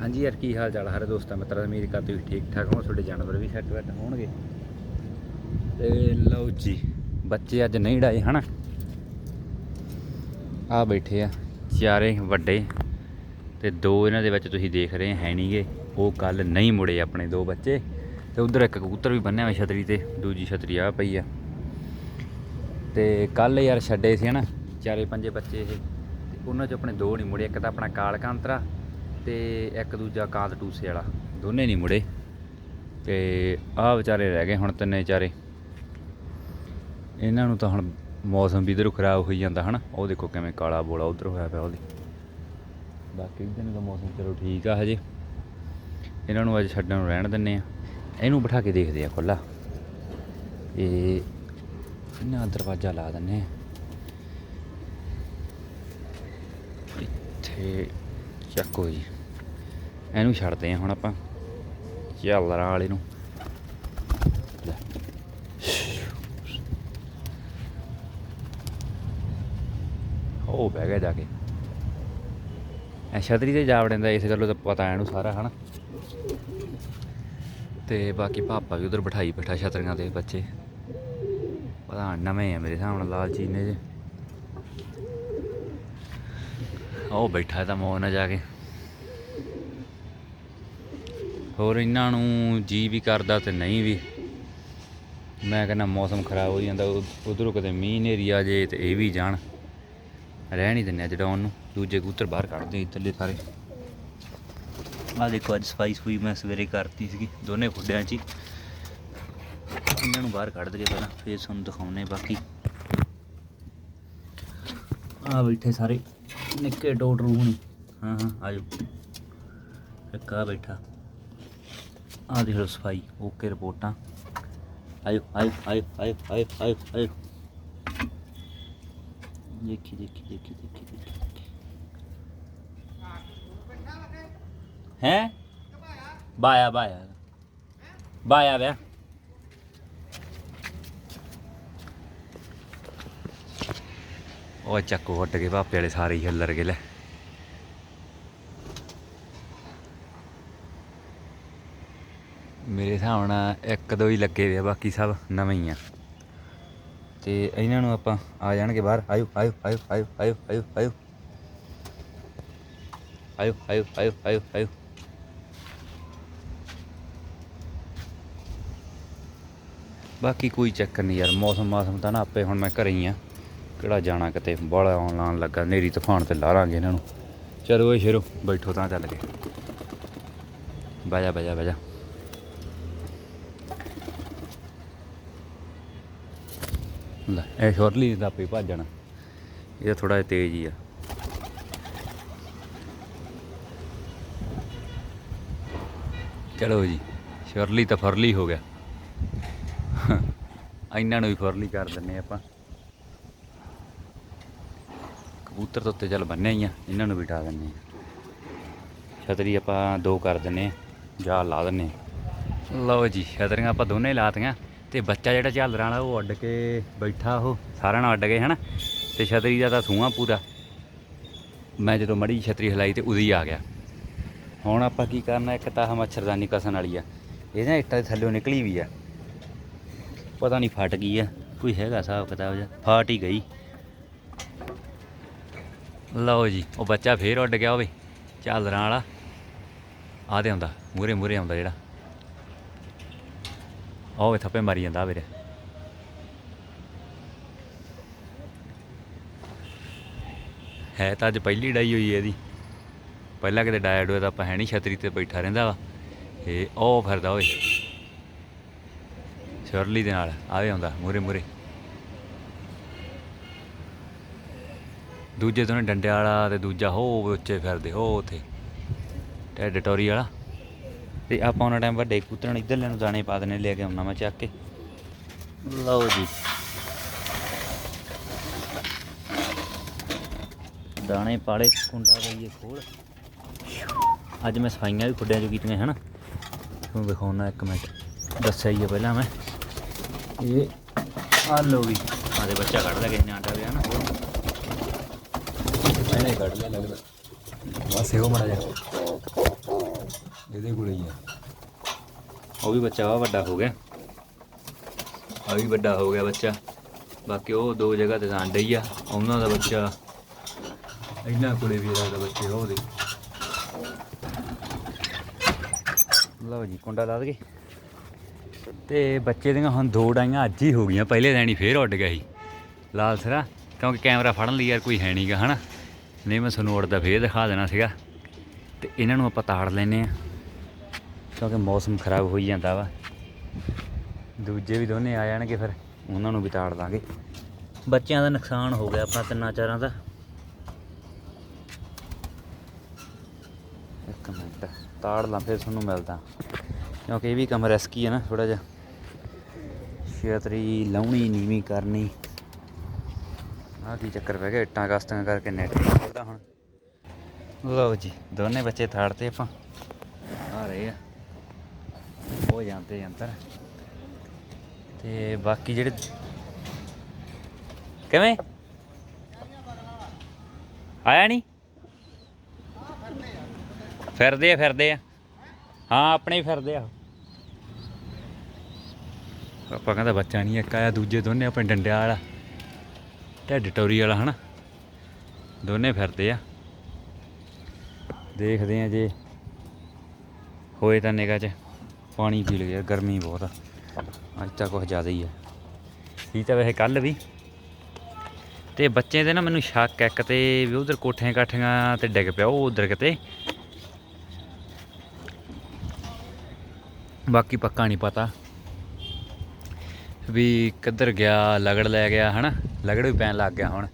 ਹਾਂਜੀ ਯਾਰ, ਕੀ ਹਾਲ ਚਾਲ ਹਰੇ ਦੋਸਤਾਂ, ਮਿੱਤਰਾਂ ਦਾ ਉਮੀਦ ਕਰਦੇ ਹੋ ਠੀਕ ਠਾਕ ਹੋ ਤੁਹਾਡੇ ਜਾਨਵਰ ਵੀ ਸੈੱਟ ਵੈੱਟ ਹੋਣਗੇ। ਤੇ ਲਓ ਜੀ, ਬੱਚੇ ਅੱਜ ਨਹੀਂ ਡਾਏ, ਹਨਾ? ਆ ਬੈਠੇ ਆ, ਚਾਰੇ ਵੱਡੇ, ਤੇ ਦੋ ਇਹਨਾਂ ਦੇ ਵਿੱਚ ਤੁਸੀਂ ਦੇਖ ਰਹੇ ਹੈ ਨਹੀਂਗੇ, ਉਹ ਕੱਲ ਨਹੀਂ ਮੁੜੇ ਆਪਣੇ ਦੋ ਬੱਚੇ, ਤੇ ਉਧਰ ਇੱਕ ਕਬੂਤਰ ਵੀ ਬੰਨਿਆ ਹੋਇਆ ਛਤਰੀ ਤੇ, ਦੂਜੀ ਛਤਰੀ ਆ ਪਈ ਆ। ਤੇ ਕੱਲ ਯਾਰ ਛੱਡੇ ਸੀ, ਹਨਾ? ਚਾਰੇ ਪੰਜੇ ਬੱਚੇ ਇਹ, ਤੇ ਉਹਨਾਂ ਚ ਆਪਣੇ ਦੋ ਨਹੀਂ ਮੁੜੇ, ਇੱਕ ਤਾਂ ਆਪਣਾ ਕਾਲ ਕਾਂਤਰਾ ਤੇ ਇੱਕ ਦੂਜਾ ਕਾਂਤ ਟੂਸੇ ਵਾਲਾ। ਦੋਨੇ ਨਹੀਂ ਮੁੜੇ। ਤੇ ਆਹ ਵਿਚਾਰੇ ਰਹਿ ਗਏ ਹੁਣ ਤਿੰਨੇ ਚਾਰੇ ਇਹਨਾਂ ਨੂੰ ਤਾਂ ਹੁਣ ਮੌਸਮ ਵੀ ਇਧਰੋਂ ਖਰਾਬ ਹੋਈ ਜਾਂਦਾ ਹਨਾ। ਉਹ ਦੇਖੋ ਕਿਵੇਂ ਕਾਲਾ ਬੋਲਾ ਉਧਰ ਹੋਇਆ ਪਿਆ ਉਹਦੀ। ਬਾਕੀ ਇਧਰ ਦਾ ਮੌਸਮ ਚਲੋ ਠੀਕ ਆ ਹਜੇ। ਇਹਨਾਂ ਨੂੰ ਅੱਜ ਛੱਡਣ ਨੂੰ ਰਹਿਣ ਦਿੰਨੇ ਆ। ਇਹਨੂੰ ਬਿਠਾ ਕੇ ਦੇਖਦੇ ਆ ਖੁੱਲਾ ਇਹ ਇਹਨਾਂ ਦਰਵਾਜ਼ਾ ਲਾ ਦਿੰਨੇ ਆ। ਇੱਥੇ ਚੱਕੋ ਜੀ। ਇਹਨੂੰ ਛੱਡਦੇ ਆ ਹੁਣ ਆਪਾਂ। ਝਾਲਰਾਂ ਵਾਲੇ ਨੂੰ। ਉਹ ਬਹਿ ਗਿਆ ਜਾ ਕੇ। ਐ ਛਤਰੀ ਤੇ ਜਾ ਵੜਿੰਦਾ, ਇਸ ਗੱਲੋਂ ਤਾਂ ਪਤਾ ਇਹਨੂੰ ਸਾਰਾ, ਹਨਾ। ਤੇ ਬਾਕੀ ਪਾਪਾ ਵੀ ਉਧਰ ਬਿਠਾਈ ਬੈਠਾ ਛਤਰੀਆਂ ਦੇ ਬੱਚੇ। ਪਤਾ ਨਵੇਂ ਆ ਮੇਰੇ ਹਿਸਾਬ ਨਾਲ ਲਾਲਚੀ ਨੇ ਜੇ। ਉਹ ਬੈਠਾ ਤਾਂ ਮੋਹ ਨਾ ਜਾ ਕੇ। ਹੋਰ ਇਹਨਾਂ ਨੂੰ ਜੀ ਵੀ ਕਰਦਾ ਤੇ ਨਹੀਂ ਵੀ। ਮੈਂ ਕਹਿੰਦਾ ਮੌਸਮ ਖਰਾਬ ਹੋ ਜਾਂਦਾ ਉਧਰੋਂ ਕਦੇ ਮੀਂਹ ਨੇਰੀ ਆ ਜੇ ਤੇ ਇਹ ਵੀ ਜਾਣ। ਰਹਿ ਨਹੀਂ ਦਿੰਦੇ ਜਡਾਉਣ ਨੂੰ ਦੂਜੇ ਕੂਤਰ ਬਾਹਰ ਕੱਢਦੇ ਇੱਧਰਲੇ ਸਾਰੇ। ਆ ਦੇਖੋ ਅੱਜ ਸਫ਼ਾਈ ਸਫੂਈ ਮੈਂ ਸਵੇਰੇ ਕਰਤੀ ਸੀਗੀ, ਦੋਨੇ ਖੁੱਡਿਆਂ 'ਚ ਹੀ। ਇਹਨਾਂ ਨੂੰ ਬਾਹਰ ਕੱਢ ਦਈਏ ਪਹਿਲਾਂ ਫੇਰ ਤੁਹਾਨੂੰ ਦਿਖਾਉਨੇ ਬਾਕੀ। ਆ ਬੈਠੇ ਸਾਰੇ, ਨਿੱਕੇ ਟੋਟ ਰੂਹਣੀ ਹਾਂ ਹਾਂ, ਆਜੋ। ਇੱਕ ਆ ਬੈਠਾ। ਆ ਦੇਖ ਲਓ ਸਫ਼ਾਈ ਓਕੇ ਰਿਪੋਰਟਾਂ। ਆਇਓ ਆਇਓ ਆਇਓ ਆਇਓ ਆਇਓ ਆਇਓ ਆਇਓ। ਦੇਖੀ ਦੇਖੀ ਦੇਖੀ ਦੇਖੀ ਦੇਖੀ ਹੈ? Via via. ਬਾਇਆ ਵੇ ਉਹ ਚੱਕੋ ਵੱਟ ਕੇ ਭਾਪੇ ਵਾਲੇ ਸਾਰੇ ਹੀ ਹੱਲਰ ਗਏ, ਲੈ। ਮੇਰੇ ਹਿਸਾਬ ਇੱਕ ਦੋ ਹੀ ਲੱਗੇ ਵੇ ਆ, ਬਾਕੀ ਸਭ ਨਵੇਂ ਹੀ ਆ। ਤੇ ਇਹਨਾਂ ਨੂੰ ਆਪਾਂ ਆ ਜਾਣਗੇ ਬਾਹਰ। ਆਇਓ ਆਇਓ ਆਇਓ ਆਇਓ ਆਇਓ ਆਇਓ ਆਇਓ। ਆਇਓ ਆਇਓ ਆਇਓ ਆਇਓ ਆਇਓ। ਬਾਕੀ ਕੋਈ ਚੱਕਰ ਨਹੀਂ ਯਾਰ, ਮੌਸਮ, ਮਾਸਮ ਤਾਂ ਨਾ ਆਪੇ ਹੁਣ ਮੈਂ ਘਰੇ ਹੀ ਆ। ਕਿਹੜਾ ਜਾਣਾ ਕਿਤੇ? ਬੜਾ ਆਉਣ ਲੱਗਾ ਨੇਰੀ ਤੂਫਾਨ ਤੇ ਲਾ ਲਾਰਾਂਗੇ ਇਹਨਾਂ ਨੂੰ। ਚਲੋ ਓਏ ਸ਼ੇਰੋ, ਬੈਠੋ ਤਾਂ ਚੱਲ ਕੇ। ਬਾਜਾ ਬਾਜਾ ਬਾਜਾ ਲੈ, ਇਹ ਸ਼ੋਰਲੀ ਦਾ ਪੇ ਭੱਜਣਾ। ਇਹ ਥੋੜਾ ਜਿਹਾ ਤੇਜ਼ ਹੀ ਆ। ਚਲੋ ਜੀ, ਸ਼ੋਰਲੀ ਤਾਂ ਫਰਲੀ ਹੋ ਗਿਆ। ਇਹਨਾਂ ਨੂੰ ਵੀ ਫਰਲੀ ਕਰ ਦਿੰਨੇ ਆਪਾਂ। ਕਬੂਤਰ ਤਾਂ ਉੱਤੇ ਚੱਲ ਬੰਨੇ ਹੀ ਆ, ਇਹਨਾਂ ਨੂੰ ਬਿਠਾ ਦਿੰਨੇ ਆ। ਛਤਰੀ ਆਪਾਂ ਦੋ ਕਰ ਦਿੰਨੇ ਆ ਜਾਂ ਲਾ ਦਿੰਨੇ ਆ। ਲਓ ਜੀ, ਛਤਰੀਆਂ ਆਪਾਂ ਦੋਨੇ ਲਾਤੀਆਂ। ਤੇ ਬੱਚਾ ਜਿਹੜਾ ਝਾਲਰਾਂ ਵਾਲਾ, ਉਹ ਉੱਡ ਕੇ ਬੈਠਾ ਉਹ, ਸਾਰਿਆਂ ਨਾਲ ਅੱਡ ਗਏ, ਹਨਾ? ਤੇ ਛਤਰੀ ਦਾ ਤਾਂ ਸੂਹਾ ਪੂਰਾ। ਮੈਂ ਜਦੋਂ ਮੜੀ ਛਤਰੀ ਹਿਲਾਈ ਤੇ ਉਦੀ ਆ ਗਿਆ। ਹੁਣ ਆਪਾਂ ਕੀ ਕਰਨਾ, ਇੱਕ ਤਾਂ ਮੱਛਰਦਾਨੀ ਕਸਣ ਵਾਲੀ ਆ। ਇਹ ਨਾ ਇੱਟਾਂ ਦੇ ਥੱਲੇੋਂ ਨਿਕਲੀ ਵੀ ਆ। ਪਤਾ ਨਹੀਂ ਫਟ ਗਈ ਆ। ਕੋਈ ਹੈਗਾ ਹਿਸਾਬ ਕਿਤਾਬ ਜਿਹਾ? ਫਟ ਹੀ ਗਈ। ਲਓ ਜੀ, ਉਹ ਬੱਚਾ ਫੇਰ ਉੱਡ ਗਿਆ ਹੋਵੇ ਝਾਲਰਾਂ ਵਾਲਾ। ਆ ਤੇ ਆਉਂਦਾ ਮੂਰੇ ਮੂਰੇ ਆਉਂਦਾ ਜਿਹੜਾ। ਉਹ ਵੇ ਥੱਪੇ ਮਾਰੀ ਜਾਂਦਾ ਵੀਰੇ ਹੈ ਤਾਂ ਅੱਜ ਪਹਿਲੀ ਡਾਈ ਹੋਈ ਇਹਦੀ। ਪਹਿਲਾਂ ਕਿਤੇ ਡਾਇਆ ਡੋਇਆ ਤਾਂ ਆਪਾਂ ਹੈ ਨਹੀਂ ਛਤਰੀ ਤੇ ਬੈਠਾ ਰਹਿੰਦਾ ਵਾ। ਇਹ ਉਹ ਫਿਰਦਾ ਓਏ। ਸ਼ਰਲੀ ਦੇ ਨਾਲ ਆਵੇ ਆਉਂਦਾ ਮੂਰੇ ਮੂਰੇ ਦੂਜੇ ਤੋਂ ਡੰਡੇ ਵਾਲਾ ਤੇ ਦੂਜਾ ਹੋ ਉੱਚੇ ਫਿਰਦੇ, ਹੋ ਉਥੇ। ਟੈਡ ਟੋਰੀ ਵਾਲਾ। ਤੇ ਆਪਾਂ ਉਹਨਾਂ ਟਾਈਮ ਵੱਡੇ ਕੂਤਰਾਂ ਨੂੰ ਇੱਧਰ ਲੈਣ ਨੂੰ ਦਾਣੇ ਪਾ ਦੇਣੇ ਲੈ ਕੇ ਆਉਣਾ ਮੈਂ ਚੱਕ ਕੇ। ਲਓ ਜੀ। ਦਾਣੇ ਪਾਲੇ, ਕੁੰਡਾ ਗਈਏ ਖੋਲ। ਅੱਜ ਮੈਂ ਸਫਾਈਆਂ ਵੀ ਖੁੱਡਿਆਂ ਚੋਂ ਕੀਤੀਆਂ, ਹਨਾ? ਤੁਹਾਨੂੰ ਦਿਖਾਉਣਾ ਇੱਕ ਮਿੰਟ। ਦੱਸਿਆ ਹੀ ਆ ਪਹਿਲਾਂ ਮੈਂ। ਇਹ ਆ ਲੋ ਵੀ ਆਦੇ ਬੱਚਾ ਕੱਢ ਲਿਆ ਕਿਸੇ ਨੇ ਆਂਡਾ ਵਿਆ ਨਾ। ਇਹਨੇ ਕੱਢ ਲਿਆ, ਲੱਗਦਾ। ਬਸ ਇਹੋ ਮੜਾ ਜਾ ਇਹਦੇ ਕੋਲੇ ਹੀ ਆ। ਉਹ ਵੀ ਬੱਚਾ ਵਾ, ਵੱਡਾ ਹੋ ਗਿਆ। ਆ ਵੀ ਵੱਡਾ ਹੋ ਗਿਆ ਬੱਚਾ। ਬਾਕੀ ਉਹ ਦੋ ਜਗ੍ਹਾ ਤੇ ਤਾਂ ਅੰਡੇ ਹੀ ਆ। ਉਹਨਾਂ ਦਾ ਬੱਚਾ ਇਹਨਾਂ ਕੋਲੇ ਵੀ ਇਹਦਾ ਬੱਚੇ, ਉਹ ਲਓ ਜੀ, ਕੁੰਡਾ ਲਾ ਦਗੇ ਤੇ ਬੱਚੇ ਦੀਆਂ ਹੁਣ ਦੋ ਡਾਈਆਂ ਅੱਜ ਹੀ ਹੋ ਗਈਆਂ। ਪਹਿਲੇ ਦਿਨ ਹੀ ਫੇਰ ਉੱਡ ਗਿਆ ਸੀ। ਲਾਲ ਸਰਾ, ਕਿਉਂਕਿ ਕੈਮਰਾ ਫੜਨ ਲਈ ਯਾਰ ਕੋਈ ਹੈ ਨਹੀਂਗਾ ਹਨਾ। ਨਹੀਂ, ਮੈਂ ਤੁਹਾਨੂੰ ਉੱਡਦਾ ਫੇਰ ਦਿਖਾ ਦੇਣਾ ਸੀਗਾ। ਤੇ ਇਹਨਾਂ ਨੂੰ ਆਪਾਂ ਤਾੜ ਲੈਨੇ ਆ ਕਿਉਂਕਿ ਮੌਸਮ ਖਰਾਬ ਹੋਈ ਜਾਂਦਾ ਵਾ। ਦੂਜੇ ਵੀ ਦੋਨੇ ਆ ਜਾਣਗੇ ਫਿਰ, ਉਹਨਾਂ ਨੂੰ ਵੀ ਤਾੜ ਦਾਂਗੇ। ਬੱਚਿਆਂ ਦਾ ਨੁਕਸਾਨ ਹੋ ਗਿਆ ਆਪਣਾ ਤਿੰਨਾਂ ਚਾਰਾਂ ਦਾ। ਇੱਕ ਮਿੰਟ, ਤਾੜ ਲਾਂ, ਫਿਰ ਤੁਹਾਨੂੰ ਮਿਲਦਾ। ਕਿਉਂਕਿ ਇਹ ਵੀ ਕੰਮ ਰਿਸਕੀ ਹੈ ਨਾ ਥੋੜਾ ਜਿਹਾ। ਛੇਤਰੀ ਲਾਉਣੀ, ਨੀਵੀਂ ਕਰਨੀ। ਆਹ ਕੀ ਚੱਕਰ ਪੈ ਗਿਆ, ਇੱਟਾਂ ਕਸਤਾਂ ਕਰਕੇ ਨੈਟ ਨਹੀਂ ਹੁਣ। ਲਓ ਜੀ, ਦੋਨੇ ਬੱਚੇ ਥਾੜਤੇ ਆਪਾਂ। ਆ ਰਹੇ ਆ। ਹੋ ਜਾਂਦੇ ਅੰਦਰ। ਤੇ ਬਾਕੀ ਜਿਹੜੇ ਕਿਵੇਂ? ਆਇਆ ਨਹੀਂ ਫਿਰਦੇ ਆ ਫਿਰਦੇ ਆ। ਹਾਂ, ਆਪਣੇ ਹੀ ਫਿਰਦੇ ਆ। ਆਪਾਂ ਕਹਿੰਦਾ ਬੱਚਾ ਨਹੀਂ ਇੱਕ ਆਇਆ ਦੂਜੇ ਦੋਨੇ ਆਪਣੇ ਡੰਡਿਆਂ ਵਾਲਾ। ਢਿੱਡ ਟੋਰੀ ਵਾਲਾ, ਹਨਾ? ਦੋਨੇ ਫਿਰਦੇ ਆ। ਦੇਖਦੇ ਆ ਜੇ ਹੋਏ ਤਾਂ ਨਿਗਾਹ 'ਚ। ਪਾਣੀ ਪੀ ਲਿਆ ਗਰਮੀ ਬਹੁਤ ਆ। ਅੱਜ ਤਾਂ ਕੁਝ ਜ਼ਿਆਦਾ ਹੀ ਆ। ਸੀ ਤਾਂ ਵੈਸੇ ਕੱਲ ਵੀ। ਤੇ ਬੱਚੇ ਦੇ ਨਾ ਮੈਨੂੰ ਸ਼ੱਕ ਹੈ ਇੱਕ ਤੇ ਵੀ ਉਧਰ ਕੋਠੀਆਂ ਕਾਠੀਆਂ ਤੇ ਡਿੱਗ ਪਿਆ ਉਹ ਉਧਰ ਕਿਤੇ। ਬਾਕੀ ਪੱਕਾ ਨਹੀਂ ਪਤਾ ਵੀ ਕਿੱਧਰ ਗਿਆ, ਲਗੜ ਲੈ ਗਿਆ, ਹਨਾ? ਲਗੜ ਵੀ ਪੈਣ ਲੱਗ ਗਿਆ ਹੁਣ।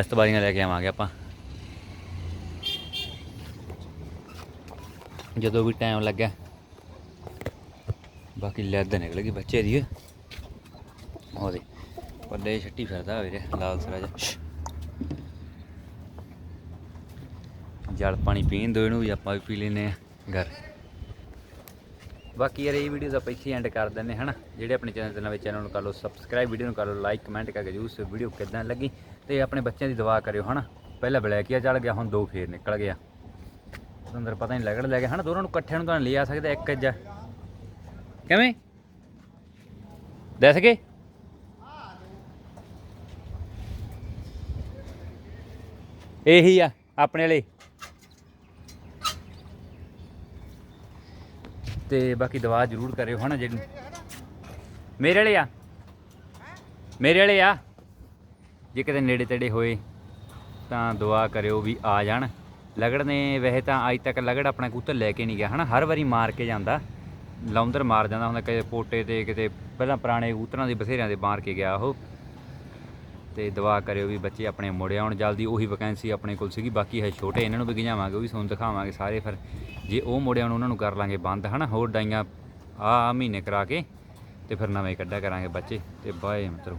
ਇਸ ਤੋਂ ਬਾਅਦ ਲੈ ਕੇ ਆਵਾਂਗੇ ਆਪਾਂ। ਜਦੋਂ ਵੀ ਟਾਈਮ ਲੱਗਿਆ। ਬਾਕੀ ਲੈਦ ਨਿਕਲ ਗਈ ਬੱਚੇ ਦੀ। ਉਹਦੇ ਪੱਲੇ ਛੱਟੀ ਫਿਰਦਾ ਵੀਰੇ, ਲਾਲ ਸਰਾਜ। ਜਲ ਪਾਣੀ ਪੀਣ ਦੋ ਇਹਨੂੰ ਵੀ ਆਪਾਂ ਵੀ ਪੀ ਲੈਨੇ ਆ ਘਰ। ਬਾਕੀ ਯਾਰ, ਇਹ ਵੀਡੀਓ ਦਾ ਆਪਾਂ ਇੱਥੇ ਐਂਡ ਕਰ ਦਿੰਦੇ ਹਨਾ? ਜਿਹੜੇ ਆਪਣੇ ਚੈਨਲ ਤੇ ਨਵੇਂ ਚੈਨਲ ਨੂੰ ਕਰ ਲਓ ਸਬਸਕ੍ਰਾਈਬ ਵੀਡੀਓ ਨੂੰ ਕਰ ਲਓ ਲਾਈਕ ਕਮੈਂਟ ਕਰਕੇ ਜਰੂਰ ਸੇ ਵੀਡੀਓ ਕਿਦਾਂ ਲੱਗੀ। ਤੇ ਆਪਣੇ ਬੱਚਿਆਂ ਦੀ ਦੁਆ ਕਰਿਓ, ਹਨਾ? ਪਹਿਲਾਂ ਬਲੈਕੀਆ ਚੱਲ ਗਿਆ, ਹੁਣ ਦੋ ਫੇਰ ਨਿਕਲ ਗਿਆ। ਅੰਦਰ ਪਤਾ ਨਹੀਂ ਲੱਗੜ ਲੈ ਗਿਆ, ਹਨਾ? ਦੋਨਾਂ ਨੂੰ ਇਕੱਠਿਆਂ ਨੂੰ ਤਾਂ ਨਹੀਂ ਲਿਆ ਸਕਦਾ ਇੱਕ ਜਾ ਕਿਵੇਂ? ਦੱਸ ਗਏ ਇਹੀ ਆ, ਆਪਣੇ ਵਾਲੇ ਤੇ ਬਾਕੀ ਦਵਾ ਜ਼ਰੂਰ ਕਰਿਓ, ਹਨਾ ਜਿਹੜੀ ਮੇਰੇ ਵਾਲੇ ਆ। ਮੇਰੇ ਵਾਲੇ ਆ। ਜੇ ਕਿਤੇ ਨੇੜੇ ਤੇੜੇ ਹੋਏ, ਤਾਂ ਦੁਆ ਕਰਿਓ ਵੀ ਆ ਜਾਣ। ਲਗੜ ਨੇ ਵੈਸੇ ਤਾਂ ਅੱਜ ਤੱਕ ਲਗੜ ਆਪਣਾ ਕਬੂਤਰ ਲੈ ਕੇ ਨਹੀਂ ਗਿਆ, ਹਨਾ? ਹਰ ਵਾਰੀ ਮਾਰ ਕੇ ਜਾਂਦਾ। ਲੌਂਦਰ ਮਾਰ ਜਾਂਦਾ ਹੁੰਦਾ ਕਿਤੇ ਪੋਟੇ ਤੇ, ਕਿਤੇ ਪਹਿਲਾਂ ਪੁਰਾਣੇ ਕਬੂਤਰਾਂ ਦੇ ਬਥੇਰਿਆਂ ਦੇ ਮਾਰ ਕੇ ਗਿਆ ਉਹ। ਤੇ ਦੁਆ ਕਰਿਓ ਵੀ ਬੱਚੇ ਆਪਣੇ ਮੁੜ ਆਉਣ, ਜਲਦੀ ਉਹੀ ਵੈਕੈਂਸੀ ਆਪਣੇ ਕੋਲ ਸੀਗੀ, ਬਾਕੀ ਹੈ ਛੋਟੇ ਇਹਨਾਂ ਨੂੰ ਵੀ ਗਿਜਾਵਾਂਗੇ ਉਹ ਵੀ ਤੁਹਾਨੂੰ ਦਿਖਾਵਾਂਗੇ ਸਾਰੇ, ਫਿਰ ਜੇ ਉਹ ਮੁੜ ਆਉਣ, ਉਹਨਾਂ ਨੂੰ ਕਰ ਲਾਂਗੇ ਬੰਦ, ਹਨਾ? ਹੋਰ ਡਾਈਆਂ ਆ ਮਹੀਨੇ ਕਰਾ ਕੇ, ਤੇ ਫਿਰ ਨਵੇਂ ਕੱਢਿਆ ਕਰਾਂਗੇ ਬੱਚੇ, ਤੇ ਬਾਏ ਮਿੱਤਰੋ।